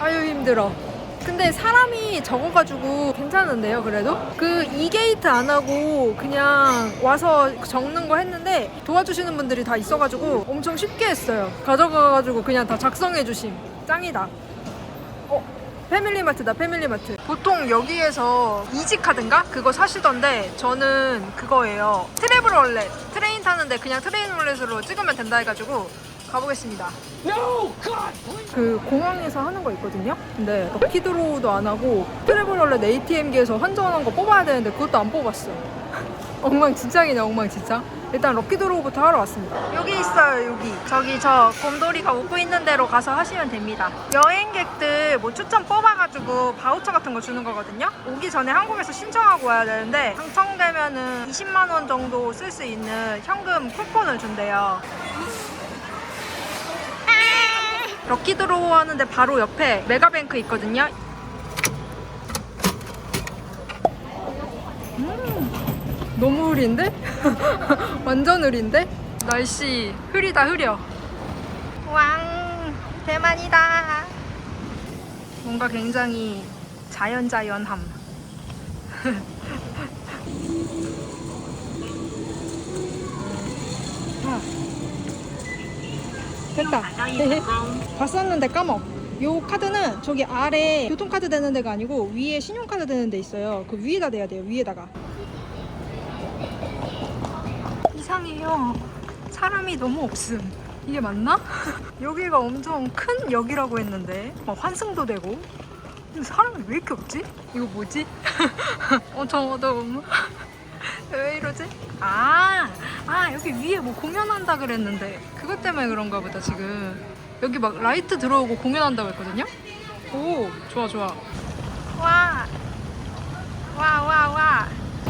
아유 힘들어. 근데 사람이 적어가지고 괜찮은데요, 그래도? 그 이게이트 안 하고 그냥 와서 적는 거 했는데 도와주시는 분들이 다 있어가지고 엄청 쉽게 했어요. 가져가가지고 그냥 다 작성해 주심. 짱이다. 어, 패밀리마트다, 패밀리마트. 보통 여기에서 이지카드인가? 그거 사시던데 저는 그거예요. 트래블 월렛. 트레인 타는데 그냥 트레인 월렛으로 찍으면 된다 해가지고 가보겠습니다. 그 공항에서 하는 거 있거든요. 근데 럭키드로우도 안 하고 트래블 월렛 ATM기에서 환전한 거 뽑아야 되는데 그것도 안 뽑았어. 엉망진창이네 엉망진창. 일단 럭키드로우부터 하러 왔습니다. 여기 있어요 여기. 저기 저 곰돌이가 웃고 있는 대로 가서 하시면 됩니다. 여행객들 뭐 추천 뽑아가지고 바우처 같은 거 주는 거거든요. 오기 전에 한국에서 신청하고 와야 되는데 당첨되면은 20만 원 정도 쓸 수 있는 현금 쿠폰을 준대요. 럭키 드로우 하는데 바로 옆에 메가뱅크 있거든요. 음, 너무 흐린데? 완전 흐린데? 날씨 흐리다 흐려. 왕 대만이다. 뭔가 굉장히 자연자연함. 아, 됐다. 봤었는데 까먹. 요 카드는 저기 아래 교통카드 되는 데가 아니고 위에 신용카드 되는 데 있어요. 그 위에다 대야 돼요. 위에다가. 이상해요. 사람이 너무 없음. 이게 맞나? 여기가 엄청 큰 역이라고 했는데 막 환승도 되고 근데 사람이 왜 이렇게 없지? 이거 뭐지? 엄청 어두움. 왜 이러지? 아, 아 여기 위에 뭐 공연한다 그랬는데 그것 때문에 그런가 보다 지금 여기 막 라이트 들어오고 공연한다고 했거든요. 오, 좋아 좋아. 와, 와, 와, 와.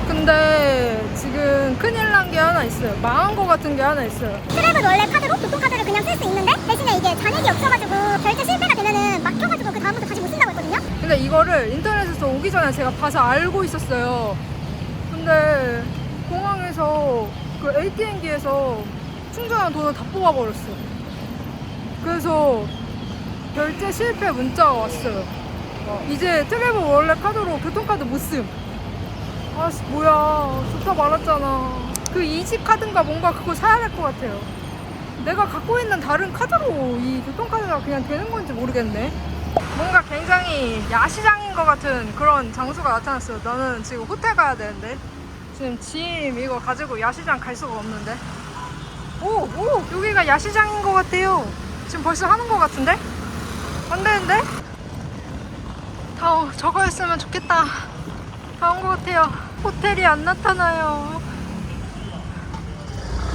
근데 지금 큰일 난 게 하나 있어요. 망한 거 같은 게 하나 있어요. 트랩은 원래 카드로 교통카드를 그냥 쓸 수 있는데 대신에 이게 잔액이 없어가지고 결제 실패가 되면은 막혀가지고 그 다음부터 다시 못 쓴다고 했거든요. 근데 이거를 인터넷에서 오기 전에 제가 봐서 알고 있었어요. 근데 공항에서 그 ATM기에서 충전한 돈을 다 뽑아버렸어. 그래서 결제 실패 문자가 왔어요. 어, 이제 트래블 원래 카드로 교통카드 못 씀. 아씨 뭐야 좋다 말았잖아. 그 이지 카드인가 뭔가 그거 사야 될 것 같아요. 내가 갖고 있는 다른 카드로 이 교통카드가 그냥 되는 건지 모르겠네. 뭔가 굉장히 야시장인 것 같은 그런 장소가 나타났어요. 나는 지금 호텔 가야 되는데 지금 짐 이거 가지고 야시장 갈 수가 없는데. 오, 오, 여기가 야시장인 것 같아요. 지금 벌써 하는 것 같은데? 안 되는데? 다 어, 저거였으면 좋겠다. 다 온 것 같아요. 호텔이 안 나타나요.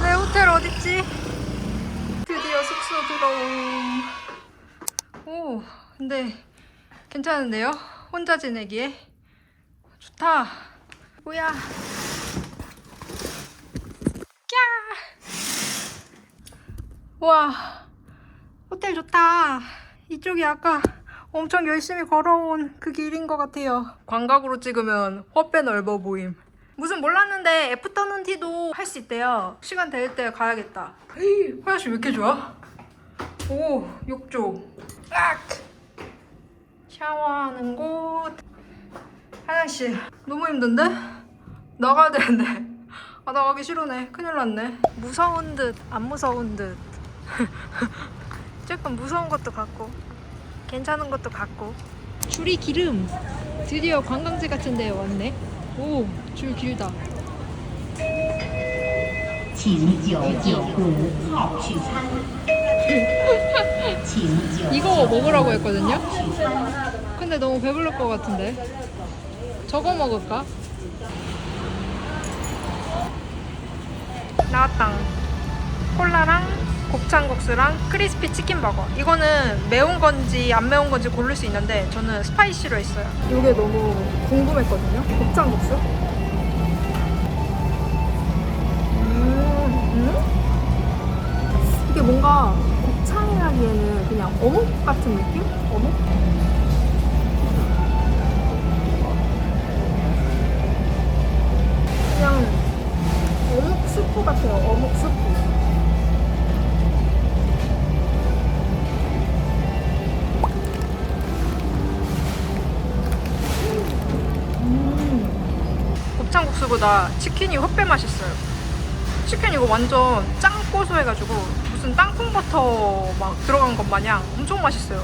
내 호텔 어딨지? 드디어 숙소 들어옴. 오, 근데 괜찮은데요? 혼자 지내기에 좋다. 뭐야? 까. 와, 호텔 좋다. 이쪽이 아까 엄청 열심히 걸어온 그 길인 것 같아요. 광각으로 찍으면 헛배 넓어 보임. 무슨 몰랐는데 애프터눈 티도 할 수 있대요. 시간 될 때 가야겠다. 헤이, 화장실 왜 이렇게 좋아? 오, 욕조. 악! 샤워하는 곳. 화장실. 너무 힘든데? 나가야 되는데. 아, 나가기 싫으네. 큰일 났네. 무서운 듯, 안 무서운 듯. 조금 무서운 것도 같고, 괜찮은 것도 같고. 줄이 기름. 드디어 관광지 같은 데 왔네. 오, 줄 길다. 请九九五号取餐。请九 이거 먹으라고 했거든요? 取餐。 근데 너무 배부를 것 같은데. 저거 먹을까? 나왔다. 콜라랑 곱창국수랑 크리스피 치킨버거. 이거는 매운 건지 안 매운 건지 고를 수 있는데 저는 스파이시로 했어요. 이게 너무 궁금했거든요. 곱창국수. 음, 음? 이게 뭔가 곱창이라기에는 그냥 어묵 같은 느낌? 어묵? 그냥 어묵 스프 같아요. 어묵 스프. 돈가스보다 치킨이 헛배 맛있어요. 치킨 이거 완전 짱 고소해가지고 무슨 땅콩 버터 막 들어간 것 마냥 엄청 맛있어요.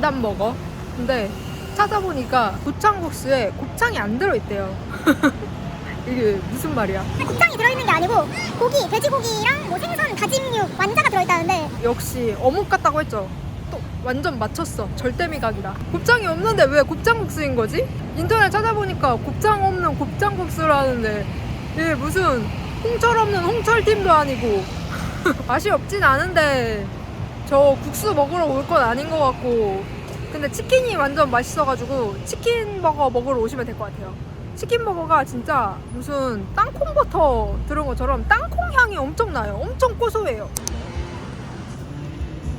단단 먹어. 근데 찾아보니까 곱창국수에 곱창이 안 들어있대요. 이게 무슨 말이야? 곱창이 들어있는 게 아니고 고기, 돼지고기랑 뭐 생선, 다짐육, 완자가 들어있다는데 역시 어묵 같다고 했죠. 또 완전 맞췄어. 절대미각이다. 곱창이 없는데 왜 곱창국수인 거지? 인터넷 찾아보니까 곱창 없는 곱창국수라는데 이게 무슨 홍철 없는 홍철팀도 아니고 맛이 없진 않은데 저 국수 먹으러 올 건 아닌 것 같고 근데 치킨이 완전 맛있어가지고 치킨 버거 먹으러 오시면 될 것 같아요. 치킨 버거가 진짜 무슨 땅콩 버터 들은 것처럼 땅콩 향이 엄청 나요. 엄청 고소해요.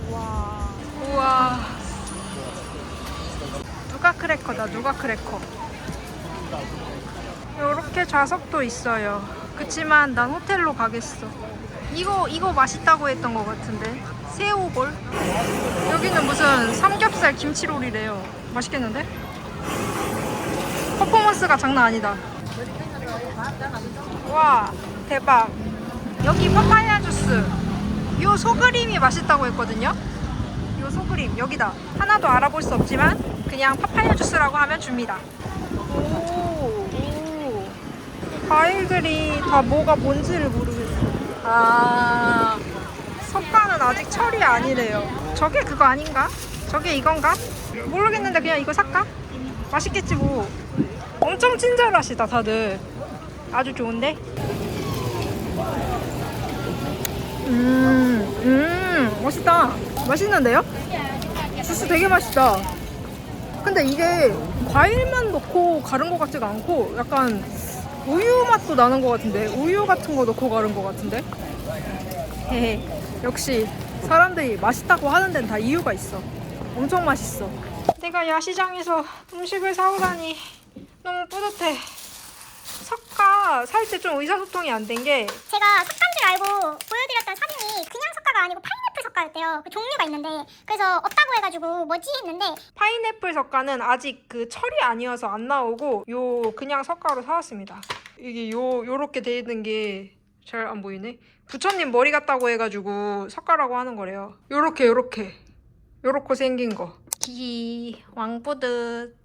우와. 우와. 누가 크래커다 누가 크래커. 이렇게 좌석도 있어요. 그치만 난 호텔로 가겠어. 이거 이거 맛있다고 했던 것 같은데 새우볼? 여기는 무슨 삼겹살 김치롤이래요. 맛있겠는데? 퍼포먼스가 장난 아니다. 와 대박. 여기 파파야 주스. 요 소그림이 맛있다고 했거든요. 요 소그림 여기다. 하나도 알아볼 수 없지만 그냥 파파야 주스라고 하면 줍니다. 오, 오. 과일들이 다 뭐가 뭔지를 모르겠어 아 석가는 아직 철이 아니래요 저게 그거 아닌가? 저게 이건가? 모르겠는데 그냥 이거 살까? 맛있겠지 뭐 엄청 친절하시다 다들 아주 좋은데? 음, 음, 맛있다. 맛있는데요? 주스 되게 맛있다. 근데 이게 과일만 넣고 가른 것 같지가 않고 약간 우유 맛도 나는 것 같은데 우유 같은 거 넣고 가른 것 같은데 헤헤 역시 사람들이 맛있다고 하는 데는 다 이유가 있어 엄청 맛있어 내가 야시장에서 음식을 사오다니 너무 뿌듯해 석가 살 때 좀 의사소통이 안 된 게 제가 석가인 줄 알고 보여드렸던 사진이 그냥 석가가 아니고 파인애플 석가였대요. 그 종류가 있는데 그래서 없다고 해가지고 뭐지 했는데 파인애플 석가는 아직 그 철이 아니어서 안 나오고 요 그냥 석가로 사왔습니다. 이게 요 요렇게 돼 있는 게 잘 안 보이네. 부처님 머리 같다고 해가지고 석가라고 하는 거래요. 요렇게 요렇게 요렇게 생긴 거. 기 왕뿌듯.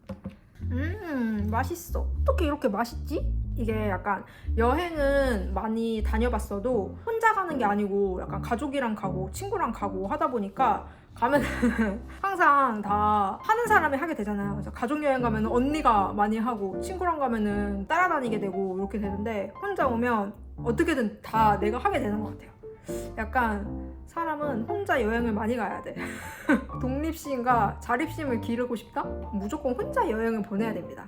음 맛있어. 어떻게 이렇게 맛있지? 이게 약간 여행은 많이 다녀봤어도 혼자 가는 게 아니고 약간 가족이랑 가고 친구랑 가고 하다 보니까 가면 항상 다 하는 사람이 하게 되잖아요. 그래서 가족 여행 가면 언니가 많이 하고 친구랑 가면은 따라다니게 되고 이렇게 되는데 혼자 오면 어떻게든 다 내가 하게 되는 것 같아요. 약간 사람은 혼자 여행을 많이 가야 돼. 독립심과 자립심을 기르고 싶다? 무조건 혼자 여행을 보내야 됩니다.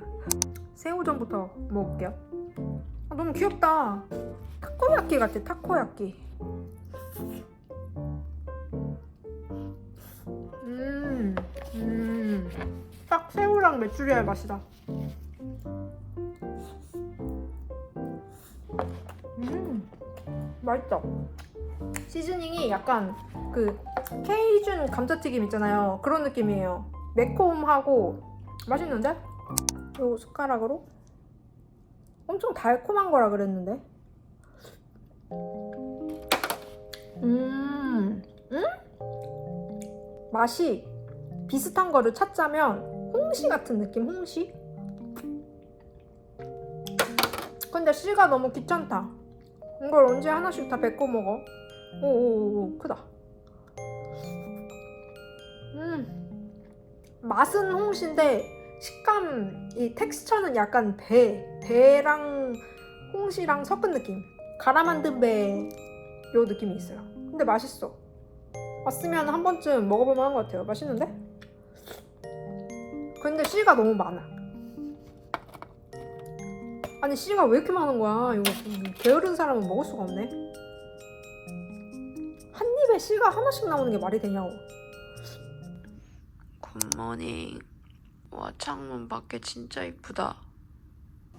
새우전부터 먹을게요. 아, 너무 귀엽다. 타코야끼 같아, 타코야끼. 음, 음. 딱 새우랑 메추리알 맛이다. 음, 맛있다. 시즈닝이 약간 그 케이준 감자튀김 있잖아요. 그런 느낌이에요. 매콤하고 맛있는데? 요 숟가락으로 엄청 달콤한 거라 그랬는데. 음, 음? 맛이 비슷한 거를 찾자면 홍시 같은 느낌, 홍시? 근데 씨가 너무 귀찮다. 이걸 언제 하나씩 다 뱉고 먹어? 오오오 크다. 음 맛은 홍시인데 식감 이 텍스처는 약간 배 배랑 홍시랑 섞은 느낌. 갈아 만든 배 요 느낌이 있어요. 근데 맛있어. 왔으면 한 번쯤 먹어볼만 한 것 같아요. 맛있는데? 근데 씨가 너무 많아. 아니 씨가 왜 이렇게 많은 거야? 이거 게으른 사람은 먹을 수가 없네. 한 입에 씨가 하나씩 나오는 게 말이 되냐고. 굿모닝. 와, 창문 밖에 진짜 이쁘다.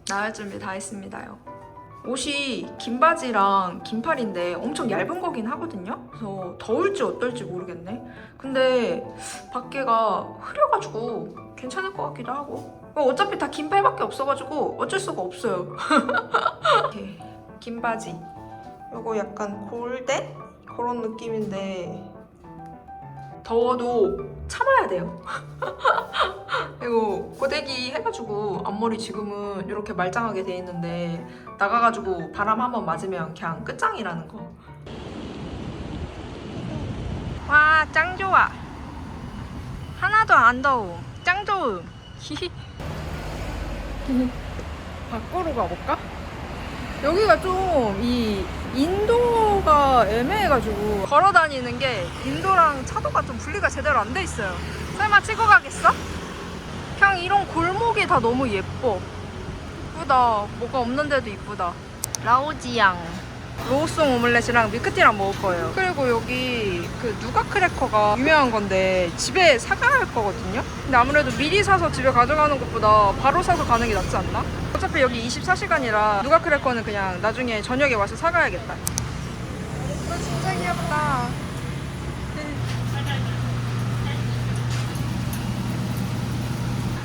나갈 준비 다 했습니다요. 옷이 긴 바지랑 긴 팔인데 엄청 얇은 거긴 하거든요. 그래서 더울지 어떨지 모르겠네. 근데 밖에가 흐려가지고 괜찮을 것 같기도 하고. 어, 어차피 다 긴 팔밖에 없어가지고 어쩔 수가 없어요. 이렇게 긴 바지. 요거 약간 골덴 그런 느낌인데 더워도 참아야 돼요. 그리고 고데기 해가지고 앞머리 지금은 이렇게 말짱하게 돼 있는데 나가가지고 바람 한번 맞으면 그냥 끝장이라는 거. 와, 짱 좋아. 하나도 안 더움. 짱 좋음. 밖으로 가볼까? 여기가 좀 이 인도가 애매해가지고 걸어 다니는 게 인도랑 차도가 좀 분리가 제대로 안 돼 있어요. 설마 찍어 가겠어? 그냥 이런 골목이 다 너무 예뻐. 이쁘다. 뭐가 없는데도 이쁘다. 라오지양. 로우송 오믈렛이랑 밀크티랑 먹을 거예요. 그리고 여기 그 누가 크래커가 유명한 건데 집에 사가야 할 거거든요. 근데 아무래도 미리 사서 집에 가져가는 것보다 바로 사서 가는 게 낫지 않나? 어차피 여기 24시간이라 누가 크래커는 그냥 나중에 저녁에 와서 사가야겠다. 이거 진짜 귀엽다.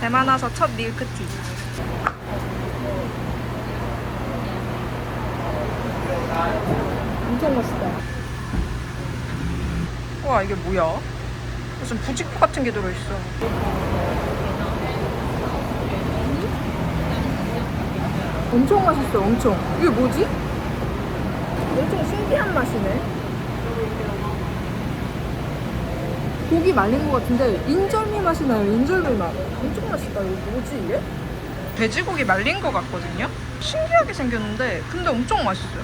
대만 와서 첫 밀크티. 엄청 맛있다. 와 이게 뭐야? 무슨 부직포 같은 게 들어있어. 엄청 맛있어, 엄청. 이게 뭐지? 엄청 신기한 맛이네. 고기 말린 것 같은데 인절미 맛이 나요, 인절미 맛. 엄청 맛있다. 이거 뭐지 이게? 돼지고기 말린 것 같거든요? 신기하게 생겼는데 근데 엄청 맛있어요.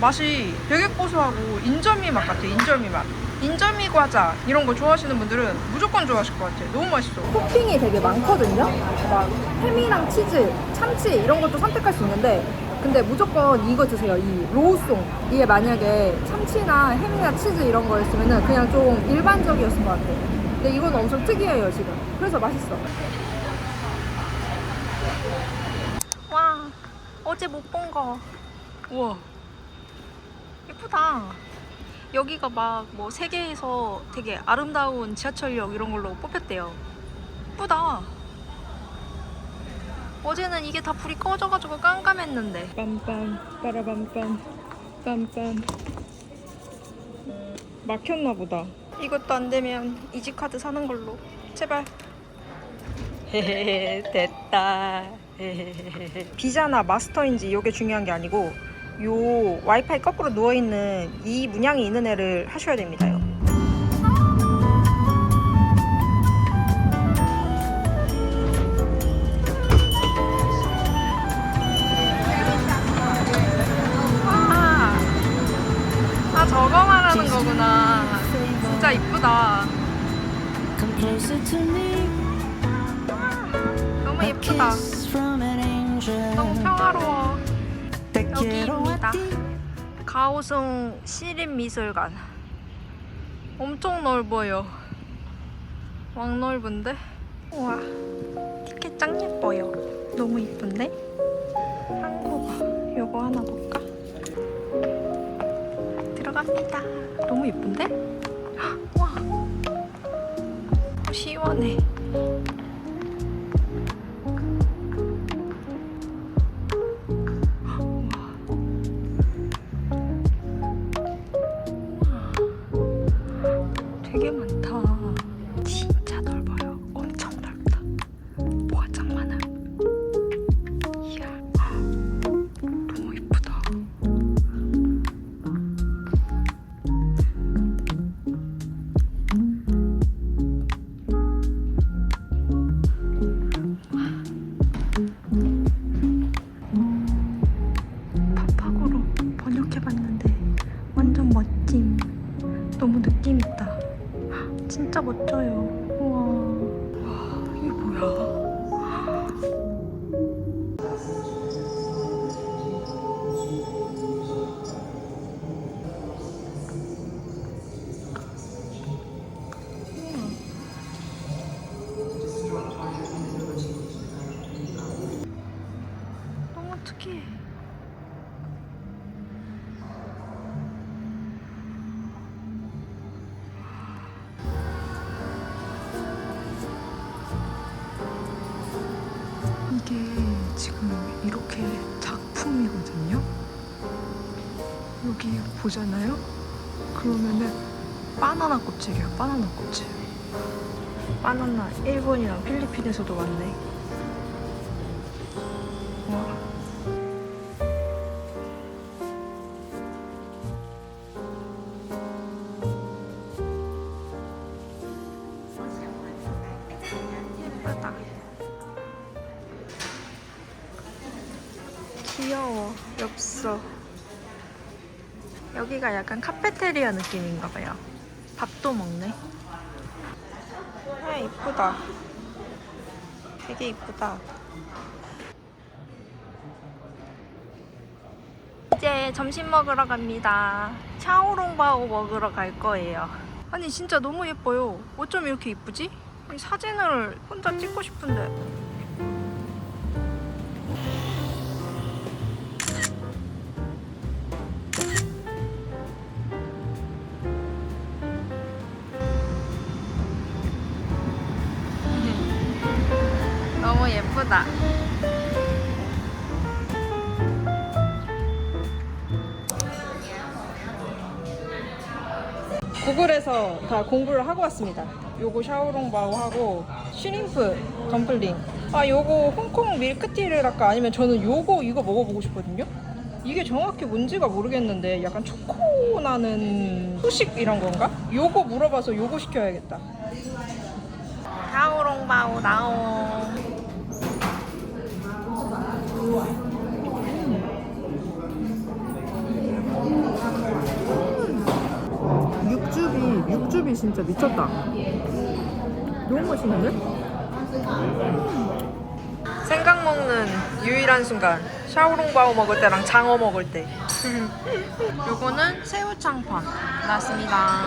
맛이 되게 고소하고 인절미 맛 같아요, 인절미 맛. 인절미 과자 이런 거 좋아하시는 분들은 무조건 좋아하실 것 같아요. 너무 맛있어. 토핑이 되게 많거든요. 막 햄이랑 치즈, 참치 이런 것도 선택할 수 있는데 근데 무조건 이거 드세요. 이 로우송. 이게 만약에 참치나 햄이나 치즈 이런 거였으면 그냥 좀 일반적이었을 것 같아요. 근데 이건 엄청 특이해요, 지금. 그래서 맛있어. 와, 어제 못 본 거. 우와. 예쁘다. 여기가 막 뭐 세계에서 되게 아름다운 지하철역 이런 걸로 뽑혔대요. 예쁘다. 어제는 이게 다 불이 꺼져가지고 깜깜했는데. 빰빰 빠라밤빰 빰빰. 막혔나 보다. 이것도 안 되면 이지 카드 사는 걸로. 제발. 헤헤헤 됐다. 헤헤헤. 비자나 마스터인지 이게 중요한 게 아니고 요 와이파이 거꾸로 누워 있는 이 문양이 있는 애를 하셔야 됩니다요. 아, 아 저거 말하는 거구나. 진짜 이쁘다. Come closer to me. 너무 예쁘다. kiss from an angel. 너무 평화로워. Ti. 가오승 시립미술관. 엄청 넓어요. 왕 넓은데? 우와, 티켓 짱 예뻐요. 너무 이쁜데? 한국어. 요거 하나 볼까? 들어갑니다. 너무 이쁜데? 헉, 와, 시원해. 이렇게 작품이거든요. 여기 보잖아요? 그러면은 바나나 껍질이야, 바나나 껍질. 바나나 일본이랑 필리핀에서도 왔네. 여기가 약간 카페테리아 느낌인가 봐요. 밥도 먹네. 아, 이쁘다. 되게 이쁘다. 이제 점심 먹으러 갑니다. 샤오롱바오 먹으러 갈 거예요. 아니 진짜 너무 예뻐요. 어쩜 이렇게 이쁘지? 이 사진을 혼자 찍고 싶은데. 구글에서 다 공부를 하고 왔습니다. 요거 샤오롱바오 하고 슈림프 덤플링. 아 요거 홍콩 밀크티를 할까 아니면 저는 요거 이거 먹어보고 싶거든요. 이게 정확히 뭔지가 모르겠는데 약간 초코 나는 후식 이런 건가? 요거 물어봐서 요거 시켜야겠다. 샤오롱바오 나오. 육즙이 진짜 미쳤다. 너무 맛있는데? 생강 먹는 유일한 순간 샤오롱바오 먹을 때랑 장어 먹을 때. 요거는 새우창판 나왔습니다.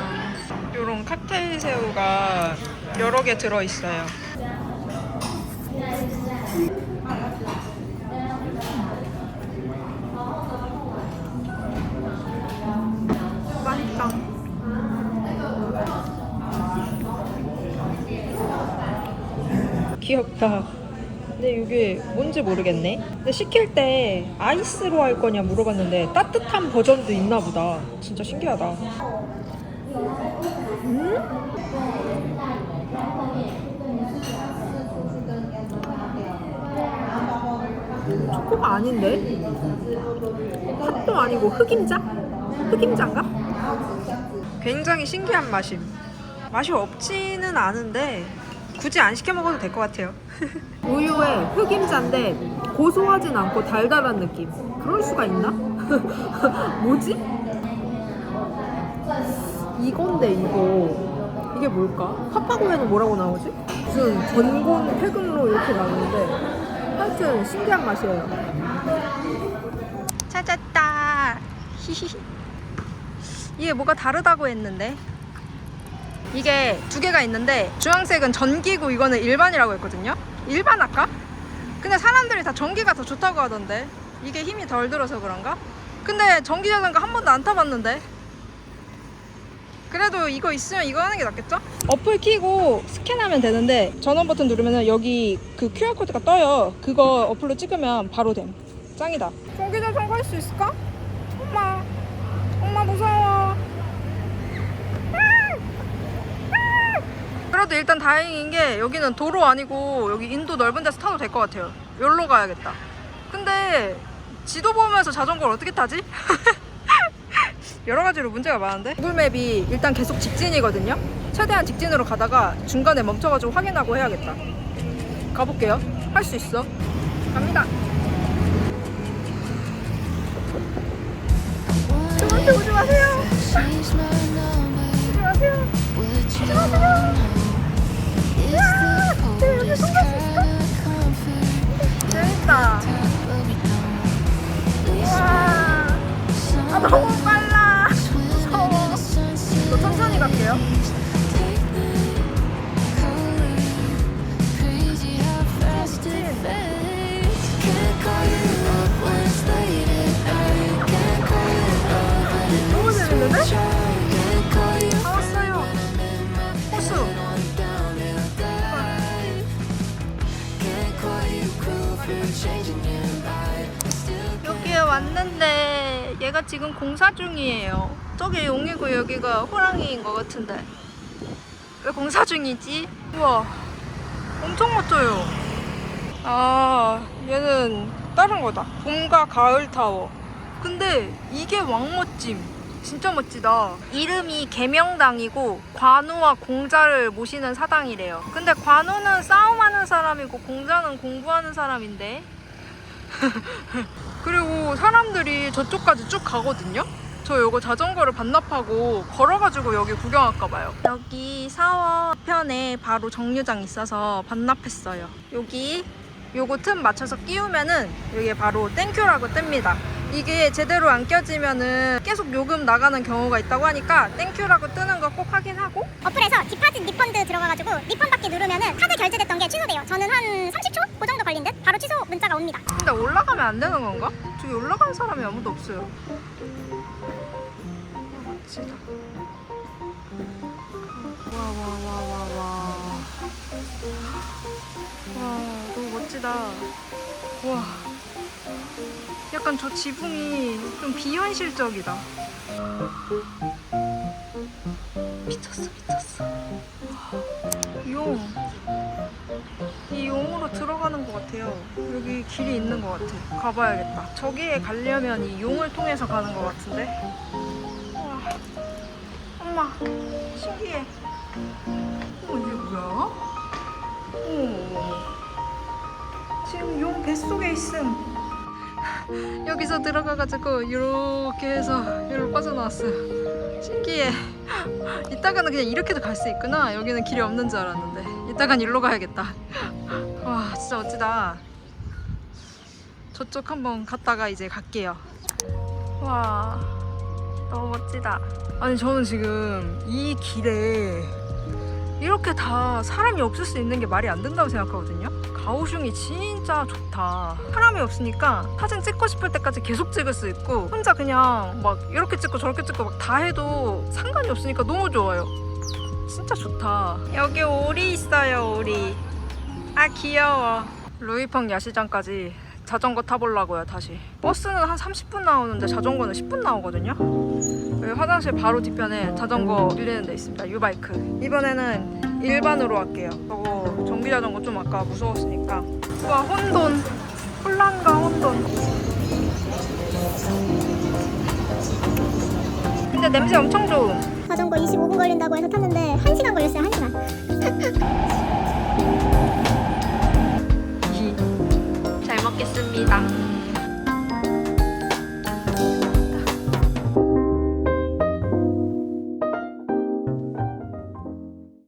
요런 칵테일 새우가 여러 개 들어 있어요. 귀엽다. 근데 이게 뭔지 모르겠네. 근데 시킬 때 아이스로 할 거냐 물어봤는데 따뜻한 버전도 있나 보다. 진짜 신기하다. 음? 초코가 아닌데? 팥도 아니고 흑임자? 흑임자인가? 굉장히 신기한 맛임. 맛이 없지는 않은데 굳이 안 시켜 먹어도 될 것 같아요. 우유에 흑임자인데 고소하진 않고 달달한 느낌. 그럴 수가 있나? 뭐지? 이건데 이거 이게 뭘까? 파파고에는 뭐라고 나오지? 무슨 전곤 태극로 이렇게 나오는데 하여튼 신기한 맛이에요. 찾았다. 히히히. 이게 뭐가 다르다고 했는데 이게 두 개가 있는데 주황색은 전기고 이거는 일반이라고 했거든요 일반 할까? 근데 사람들이 다 전기가 더 좋다고 하던데 이게 힘이 덜 들어서 그런가? 근데 전기 자전거 한 번도 안 타봤는데 그래도 이거 있으면 이거 하는 게 낫겠죠? 어플 키고 스캔하면 되는데 전원 버튼 누르면 여기 그 QR코드가 떠요 그거 어플로 찍으면 바로 됨 짱이다 전기 자전거 할 수 있을까? 엄마 엄마 무서워 그래도 일단 다행인 게 여기는 도로 아니고 여기 인도 넓은 데서 타도 될 것 같아요. 여기로 가야겠다. 근데 지도 보면서 자전거를 어떻게 타지? 여러 가지로 문제가 많은데? 구글맵이 일단 계속 직진이거든요. 최대한 직진으로 가다가 중간에 멈춰가지고 확인하고 해야겠다. 가볼게요. 할 수 있어. 갑니다. 저한테 오지 마세요. 오지 마세요 얘가 지금 공사 중이에요. 저기 용이고 여기가 호랑이인 것 같은데. 왜 공사 중이지? 우와, 엄청 멋져요. 아, 얘는 다른 거다. 봄과 가을 타워. 근데 이게 왕멋짐. 진짜 멋지다. 이름이 계명당이고 관우와 공자를 모시는 사당이래요. 근데 관우는 싸움하는 사람이고 공자는 공부하는 사람인데. 그리고 사람들이 저쪽까지 쭉 가거든요. 저 요거 자전거를 반납하고 걸어가지고 여기 구경할까 봐요. 여기 사원 편에 바로 정류장 있어서 반납했어요. 여기 요거 틈 맞춰서 끼우면은 여기에 바로 땡큐라고 뜹니다. 이게 제대로 안 껴지면은 계속 요금 나가는 경우가 있다고 하니까 땡큐라고 뜨는 거 꼭 확인하고 어플에서 디파짓 리펀드 들어가가지고 리펀 받기 누르면은 카드 결제됐던 게 취소돼요. 저는 한 30초? 그 문자가 옵니다. 근데 올라가면 안 되는 건가? 저기 올라가는 사람이 아무도 없어요. 멋지다. 와, 와, 와, 와, 와. 와, 너무 멋지다. 와. 약간 저 지붕이 좀 비현실적이다. 미쳤어, 미쳤어. 와. 들어가는 것 같아요. 여기 길이 있는 것 같아. 가봐야겠다. 저기에 가려면 이 용을 통해서 가는 것 같은데. 우와. 엄마, 신기해. 어, 이게 뭐야? 어. 지금 용 뱃속에 있음. 여기서 들어가가지고 이렇게 해서 이리로 빠져나왔어요. 신기해. 이따가는 그냥 이렇게도 갈 수 있구나. 여기는 길이 없는 줄 알았는데. 이따간 일로 가야겠다. 와 진짜 멋지다. 저쪽 한번 갔다가 이제 갈게요. 와 너무 멋지다. 아니 저는 지금 이 길에 이렇게 다 사람이 없을 수 있는 게 말이 안 된다고 생각하거든요. 가오슝이 진짜 좋다. 사람이 없으니까 사진 찍고 싶을 때까지 계속 찍을 수 있고 혼자 그냥 막 이렇게 찍고 저렇게 찍고 막 다 해도 상관이 없으니까 너무 좋아요. 진짜 좋다. 여기 오리 있어요 오리 아 귀여워. 루이펑 야시장까지 자전거 타보려고요 다시. 버스는 한 30분 나오는데 자전거는 10분 나오거든요? 여기 화장실 바로 뒤편에 자전거 빌리는 데 있습니다 유바이크. 이번에는 일반으로 할게요. 저거 전기 자전거 좀 아까 무서웠으니까. 와 혼돈. 홀란가 혼돈. 근데 냄새 엄청 좋음. 자전거 25분 걸린다고 해서 탔는데 1시간 걸렸어요. 1시간. 잘 먹겠습니다